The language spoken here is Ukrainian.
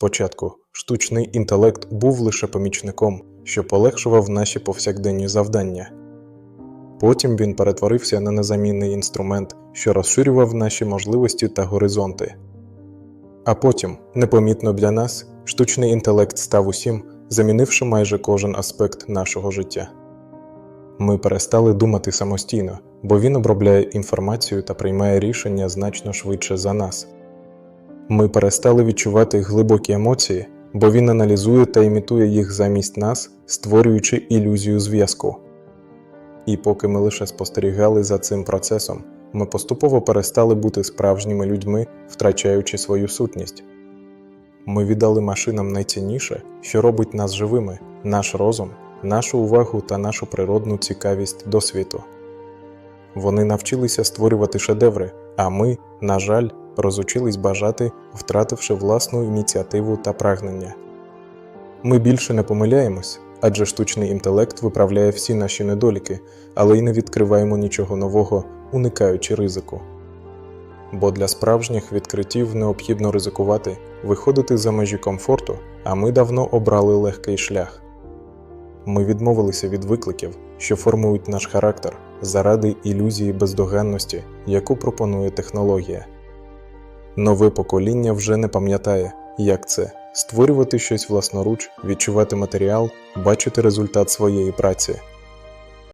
Спочатку штучний інтелект був лише помічником, що полегшував наші повсякденні завдання. Потім він перетворився на незамінний інструмент, що розширював наші можливості та горизонти. А потім, непомітно для нас, штучний інтелект став усім, замінивши майже кожен аспект нашого життя. Ми перестали думати самостійно, бо він обробляє інформацію та приймає рішення значно швидше за нас. Ми перестали відчувати глибокі емоції, бо він аналізує та імітує їх замість нас, створюючи ілюзію зв'язку. І поки ми лише спостерігали за цим процесом, ми поступово перестали бути справжніми людьми, втрачаючи свою сутність. Ми віддали машинам найцінніше, що робить нас живими, наш розум, нашу увагу та нашу природну цікавість до світу. Вони навчилися створювати шедеври, а ми, на жаль, розучились бажати, втративши власну ініціативу та прагнення. Ми більше не помиляємось, адже штучний інтелект виправляє всі наші недоліки, але й не відкриваємо нічого нового, уникаючи ризику. Бо для справжніх відкриттів необхідно ризикувати, виходити за межі комфорту, а ми давно обрали легкий шлях. Ми відмовилися від викликів, що формують наш характер, заради ілюзії бездоганності, яку пропонує технологія. Нове покоління вже не пам'ятає, як це створювати щось власноруч, відчувати матеріал, бачити результат своєї праці.